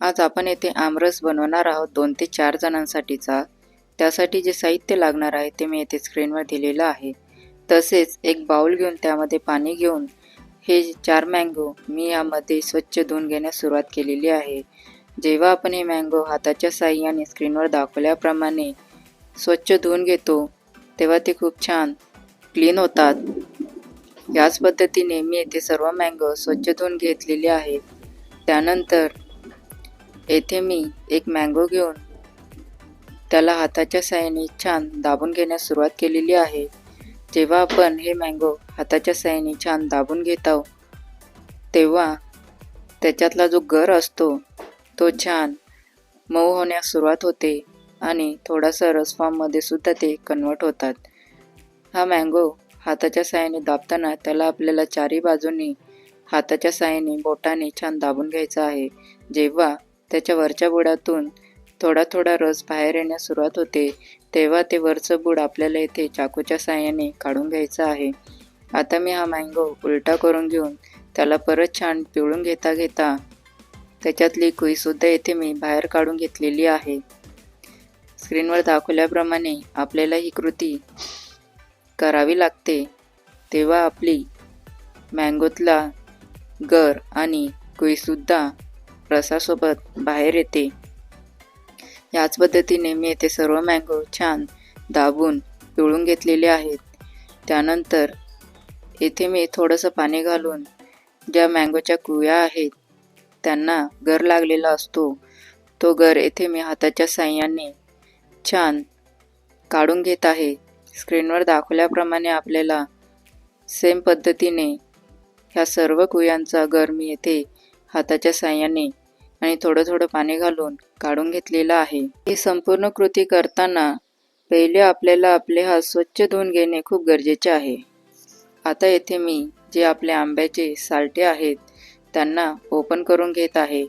आज आपण येथे आमरस बनवणार आहोत दोन ते चार जणांसाठीचा. त्यासाठी जे साहित्य लागणार आहे ते मी येथे स्क्रीनवर दिलेलं आहे. तसेच एक बाउल घेऊन त्यामध्ये पाणी घेऊन हे चार मँगो मी यामध्ये स्वच्छ धुवून घेण्यास सुरुवात केलेली आहे. जेव्हा आपण हे मँगो हाताच्या साह्याने स्क्रीनवर दाखवल्याप्रमाणे स्वच्छ धुवून घेतो तेव्हा ते खूप छान क्लीन होतात. याच पद्धतीने मी येथे सर्व मँगो स्वच्छ धुवून घेतलेले आहेत. त्यानंतर येथे मी एक मँगो घेऊन त्याला हाताच्या साहाय्याने छान दाबून घेण्यास सुरुवात केलेली आहे. जेव्हा आपण हे मँगो हाताच्या साहाय्याने छान दाबून घेत आहोत तेव्हा त्याच्यातला जो गर असतो तो छान मऊ होण्यास सुरुवात होते आणि थोडासा रस फॉर्ममध्ये सुद्धा ते कन्वर्ट होतात. हा मँगो हाताच्या साहाय्याने दाबताना त्याला आपल्याला चारी बाजूनी हाताच्या साहाय्याने बोटाने छान दाबून घ्यायचा आहे. जेव्हा त्याच्या वरच्या बुडातून थोडा थोडा रस बाहेर येण्यास सुरुवात होते. तेव्हा ते वरचं बुड आपल्याला इथे चाकूच्या साह्याने काढून घ्यायचं आहे. आता मी हा मँगो उलटा करून घेऊन त्याला परत छान पिळून घेता घेता त्याच्यातली कुईसुद्धा येथे मी बाहेर काढून घेतलेली आहे. स्क्रीनवर दाखवल्याप्रमाणे आपल्याला ही कृती करावी लागते. तेव्हा आपली मँगोतला गर आणि कुईसुद्धा रसासोबत बाहेर येते. याच पद्धतीने मी येथे सर्व मँगो छान दाबून पिळून घेतलेले आहेत. त्यानंतर येथे मी थोडंसं पाणी घालून ज्या मँगोच्या कुया आहेत त्यांना गर लागलेला असतो. तो गर येथे मी हाताच्या साह्याने छान काढून घेत आहे. स्क्रीनवर दाखवल्याप्रमाणे आपल्याला सेम पद्धतीने ह्या सर्व कुयांचा गर मी येथे हाताच्या साह्याने आणि थोडं थोडं पाणी घालून काढून घेतलेलं आहे. ही संपूर्ण कृती करताना पहिले आपल्याला आपले हात स्वच्छ धुवून घेणे खूप गरजेचे आहे. आता येथे मी जे आपले आंब्याचे साल्टे आहेत त्यांना ओपन करून घेत आहे.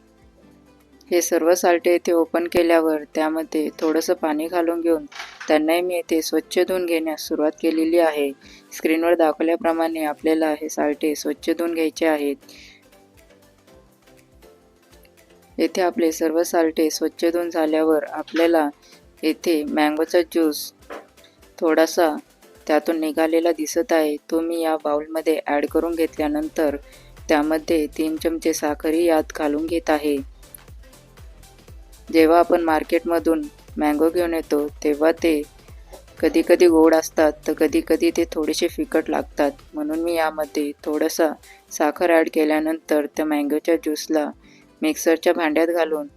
हे सर्व साल्टे येथे ओपन केल्यावर त्यामध्ये थोडंसं पाणी घालून घेऊन त्यांनाही मी येथे स्वच्छ धुवून घेण्यास सुरुवात केलेली आहे. स्क्रीनवर दाखवल्याप्रमाणे आपल्याला हे साल्टे स्वच्छ धुवून घ्यायचे आहेत. येथे आपले सर्व साल्टे स्वच्छ धुवून झाल्यावर आपल्याला येथे मँगोचा ज्यूस थोडासा त्यातून निघालेला दिसत आहे. तो मी या बाउलमध्ये ॲड करून घेतल्यानंतर त्यामध्ये तीन चमचे साखरही यात घालून घेत आहे. जेव्हा आपण मार्केटमधून मँगो घेऊन येतो तेव्हा ते कधी कधी गोड असतात तर कधी कधी ते थोडेसे फिकट लागतात. म्हणून मी यामध्ये थोडंसं साखर ॲड केल्यानंतर त्या मँगोच्या ज्यूसला मिक्सरच्या भांड्यात घालून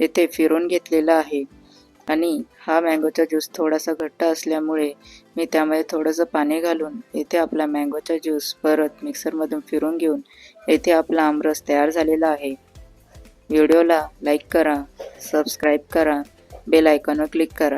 येथे फिरून घेतलेला आहे. आणि हा मँगोचा ज्यूस थोडासा घट्ट असल्यामुळे मी त्यामध्ये थोडंसं पाणी घालून येथे आपला मँगोचा ज्यूस परत मिक्सरमधून फिरून घेऊन येथे आपला आमरस तयार झालेला आहे. व्हिडिओला लाईक करा सबस्क्राईब करा बेल आयकॉनवर क्लिक करा.